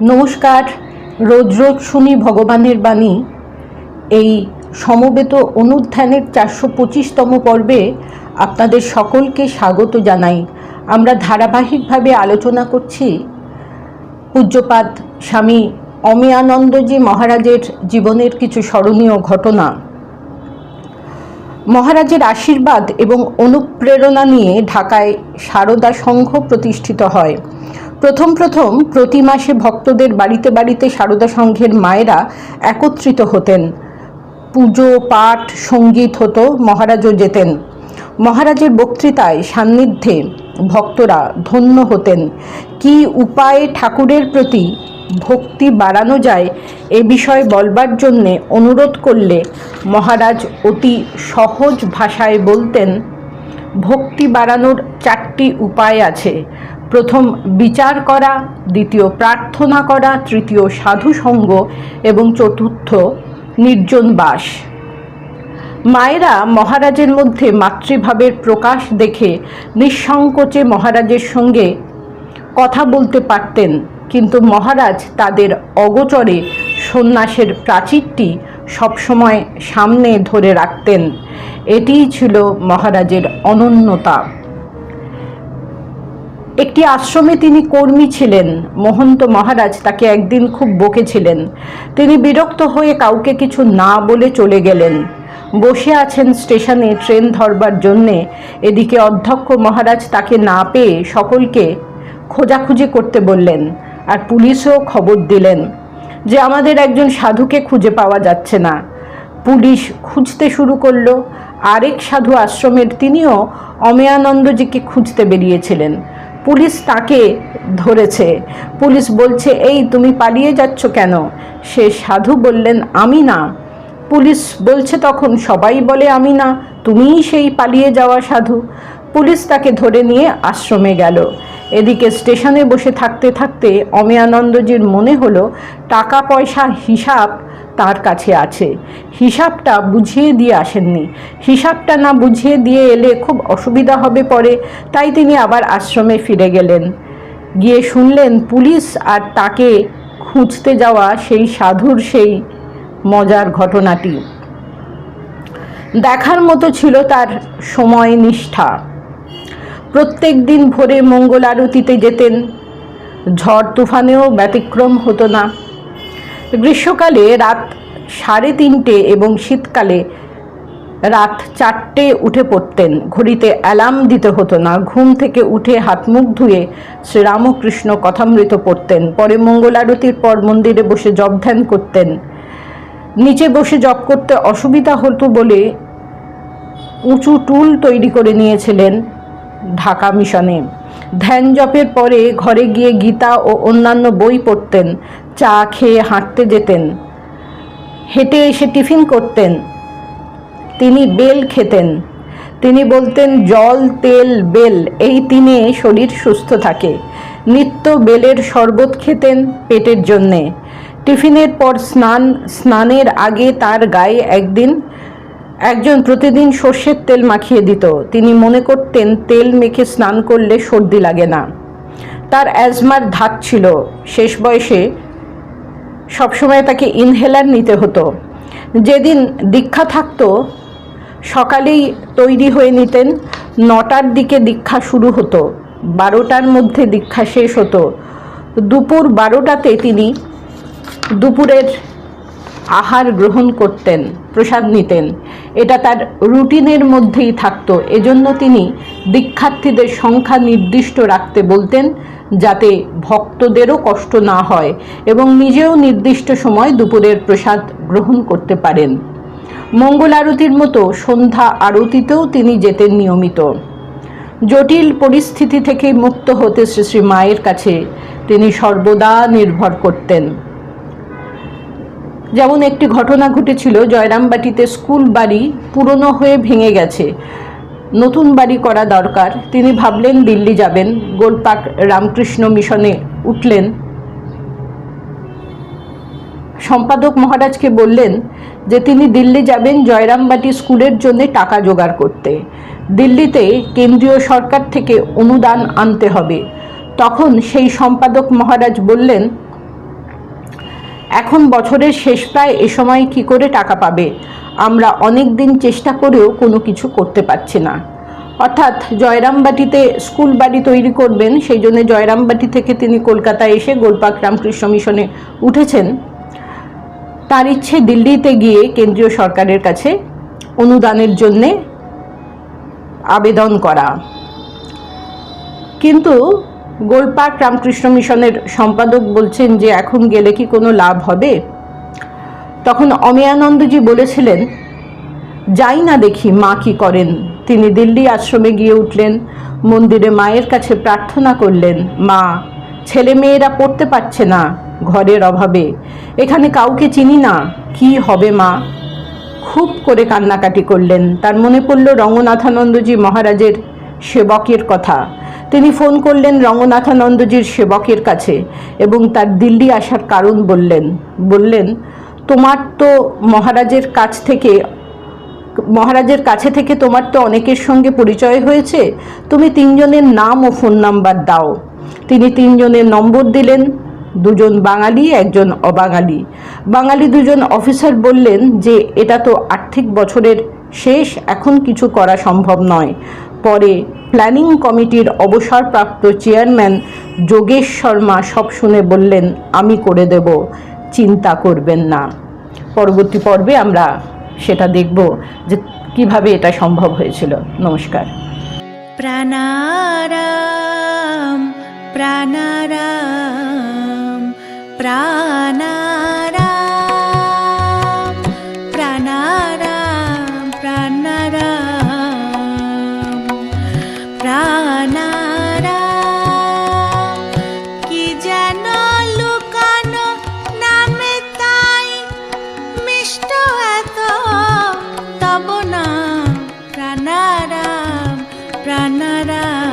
নমস্কার রোজ রোজ শুনি ভগবানের বাণী। এই সমবেত অনুধ্যানের চারশো পঁচিশতম পর্বে আপনাদের সকলকে স্বাগত জানাই। আমরা ধারাবাহিকভাবে আলোচনা করছি পূজ্যপাদ স্বামী অমিয়ানন্দজি মহারাজের জীবনের কিছু স্মরণীয় ঘটনা। মহারাজের আশীর্বাদ এবং অনুপ্রেরণা নিয়ে ঢাকায় সারদা সংঘ প্রতিষ্ঠিত হয়। প্রথম প্রথম প্রতি মাসে ভক্তদের বাড়িতে বাড়িতে সারদা সংঘের মায়েরা একত্রিত হতেন। পুজো, পাঠ, সংগীত হতো মহারাজও যেতেন। মহারাজের বক্তৃতায় সান্নিধ্যে ভক্তরা ধন্য হতেন। কি উপায়ে ঠাকুরের প্রতি ভক্তি বাড়ানো যায় এ বিষয়ে বলবার জন্যে অনুরোধ করলে মহারাজ অতি সহজ ভাষায় বলতেন, ভক্তি বাড়ানোর চারটি উপায় আছে। প্রথম বিচার করা, দ্বিতীয় প্রার্থনা করা, তৃতীয় সাধু সঙ্গ এবং চতুর্থ নির্জন বাস। মায়েরা মহারাজের মধ্যে মাতৃভাবের প্রকাশ দেখে নিঃসংকোচে মহারাজের সঙ্গে কথা বলতে পারতেন, কিন্তু মহারাজ তাদের অগোচরে সন্ন্যাসের প্রাচীরটি সবসময় সামনে ধরে রাখতেন। এটিই ছিল মহারাজের অনন্যতা। একটি আশ্রমে তিনি কর্মী ছিলেন। মহন্ত মহারাজ তাকে একদিন খুব বকেছিলেন। তিনি বিরক্ত হয়ে কাউকে কিছু না বলে চলে গেলেন। বসে আছেন স্টেশনে ট্রেন ধরবার জন্যে। এদিকে অধ্যক্ষ মহারাজ তাকে না পেয়ে সকলকে খোঁজাখুঁজি করতে বললেন আর পুলিশও খবর দিলেন যে আমাদের একজন সাধুকে খুঁজে পাওয়া যাচ্ছে না। পুলিশ খুঁজতে শুরু করল। আরেক সাধু আশ্রমের তিনিও অমেয়ানন্দজিকে খুঁজতে বেরিয়েছিলেন। পুলিশ তাকে ধরেছে। পুলিশ বলছে, এই তুমি পালিয়ে যাচ্ছ কেন? সে সাধু বললেন, আমি না। পুলিশ বলছে তখন, সবাই বলে আমি না, তুমিই সেই পালিয়ে যাওয়া সাধু। পুলিশ তাকে ধরে নিয়ে আশ্রমে গেল। এদিকে স্টেশনে বসে থাকতে থাকতে অমেয়ানন্দজির মনে হলো টাকা পয়সা হিসাব তার কাছে আছে। হিসাবটা বুঝিয়ে দিয়ে আসেননি। হিসাবটা না বুঝিয়ে দিয়ে এলে খুব অসুবিধা হবে পরে, তাই তিনি আবার আশ্রমে ফিরে গেলেন। গিয়ে শুনলেন পুলিশ আর তাকে খুঁজতে যাওয়া সেই সাধুর সেই মজার ঘটনাটি। দেখার মতো ছিল তার সময় নিষ্ঠা। প্রত্যেক দিন ভোরে মঙ্গল আরতিতে যেতেন। ঝড় তুফানেও ব্যতিক্রম হতো না। গ্রীষ্মকালে রাত সাড়ে তিনটে এবং শীতকালে রাত চারটে উঠে পড়তেন। ঘড়িতে অ্যালার্ম দিতে হতো না। ঘুম থেকে উঠে হাত মুখ ধুয়ে শ্রীরামকৃষ্ণ কথামৃত পড়তেন। পরে মঙ্গল আরতির পর মন্দিরে বসে জপ ধ্যান করতেন। নিচে বসে জপ করতে অসুবিধা হতো বলে উঁচু টুল তৈরি করে নিয়েছিলেন ঢাকা মিশনে। ধ্যান জপের পরে ঘরে গিয়ে গীতা ও অন্যান্য বই পড়তেন। চা খেয়ে হাঁটতে যেতেন। হেঁটে এসে টিফিন করতেন। তিনি বেল খেতেন। তিনি বলতেন, জল, তেল, বেল, এই তিনে শরীর সুস্থ থাকে। নিত্য বেলের শরবত খেতেন পেটের জন্যে। টিফিনের পর স্নান, স্নানের আগে তার গায়ে একদিন, একজন প্রতিদিন সর্ষের তেল মাখিয়ে দিত। তিনি মনে করতেন, তেল মেখে স্নান করলে সর্দি লাগে না। তার অ্যাজমার ধাক ছিল। শেষ বয়সে সবসময় তাকে ইনহেলার নিতে হতো। যেদিন দীক্ষা থাকতো, সকালেই তৈরি হয়ে নিতেন, নটার দিকে দীক্ষা শুরু হতো, বারোটার মধ্যে দীক্ষা শেষ হতো। দুপুর বারোটাতে তিনি দুপুরের আহার গ্রহণ করতেন, প্রসাদ নিতেন। এটা তার রুটিনের মধ্যেই থাকত। এজন্য তিনি দীক্ষার্থীদের সংখ্যা নির্দিষ্ট রাখতে বলতেন যাতে ভক্তদেরও কষ্ট না হয় এবং নিজেও নির্দিষ্ট সময় দুপুরের প্রসাদ গ্রহণ করতে পারেন। মঙ্গল আরতির মতো সন্ধ্যা আরতিতেও তিনি যেতেন নিয়মিত। জটিল পরিস্থিতি থেকে মুক্ত হতে শ্রী শ্রী মায়ের কাছে তিনি সর্বদা নির্ভর করতেন। যেমন একটি ঘটনা ঘটেছিল, জয়রামবাটিতে স্কুল বাড়ি পুরনো হয়ে ভেঙে গেছে। নতুন বাড়ি করা দরকার। তিনি ভাবলেন, দিল্লি যাবেন। গোলপাক রামকৃষ্ণ মিশনে উঠলেন। সম্পাদক মহারাজকে বললেন যে, তিনি দিল্লি যাবেন জয়রামবাটি স্কুলের জন্য টাকা জোগাড় করতে। দিল্লিতে কেন্দ্রীয় সরকার থেকে অনুদান আনতে হবে। তখন সেই সম্পাদক মহারাজ বললেন এখন বছরের শেষ প্রায় এ সময় কি করে টাকা পাবে? আমরা অনেক দিন চেষ্টা করেও কোনো কিছু করতে পারছি না। অর্থাৎ জয়রামবাটিতে স্কুল বাড়ি তৈরি করবেন, সেই জন্য জয়রামবাটি থেকে তিনি কলকাতায় এসে গোলপাক রামকৃষ্ণ মিশনে উঠেছেন। তার ইচ্ছে দিল্লিতে গিয়ে কেন্দ্রীয় সরকারের কাছে অনুদানের জন্যে আবেদন করা। কিন্তু গোলপাক রামকৃষ্ণ মিশনের সম্পাদক বলছেন যে এখন গেলে কি কোনো লাভ হবে? তখন অমেয়ানন্দজি বলেছিলেন, যাই না দেখি মা কি করেন। তিনি দিল্লি আশ্রমে গিয়ে উঠলেন, মন্দিরে মায়ের কাছে প্রার্থনা করলেন, মা, ছেলে মেয়েরা পড়তে পারছে না ঘরের অভাবে। এখানে কাউকে চিনি না। কি হবে মা? খুব করে কান্নাকাটি করলেন। তার মনে পড়ল রঙ্গনাথানন্দজি মহারাজের সেবকের কথা। তিনি ফোন করলেন রঙ্গনাথানন্দজির সেবকের কাছে এবং তার দিল্লি আসার কারণ বললেন বললেন, তোমার তো মহারাজের কাছ থেকে, মহারাজের কাছে থেকে তোমার তো অনেকের সঙ্গে পরিচয় হয়েছে, তুমি তিনজনের নাম ও ফোন নাম্বার দাও। তিনি তিনজনের নম্বর দিলেন, দুজন বাঙালি, একজন অবাঙালি। বাঙালি দুজন অফিসার বললেন যে, এটা তো আর্থিক বছরের শেষ, এখন কিছু করা সম্ভব নয়। পরে প্ল্যানিং কমিটির অবসরপ্রাপ্ত চেয়ারম্যান যোগেশ শর্মা সব শুনে বললেন, আমি করে দেব, চিন্তা করবেন না। পরবর্তী পর্বে আমরা সেটা দেখব যে কীভাবে এটা সম্ভব হয়েছিল। নমস্কার। প্রাণারাম প্রাণারাম প্রাণারাম। তব না প্রাণারাম প্রাণারাম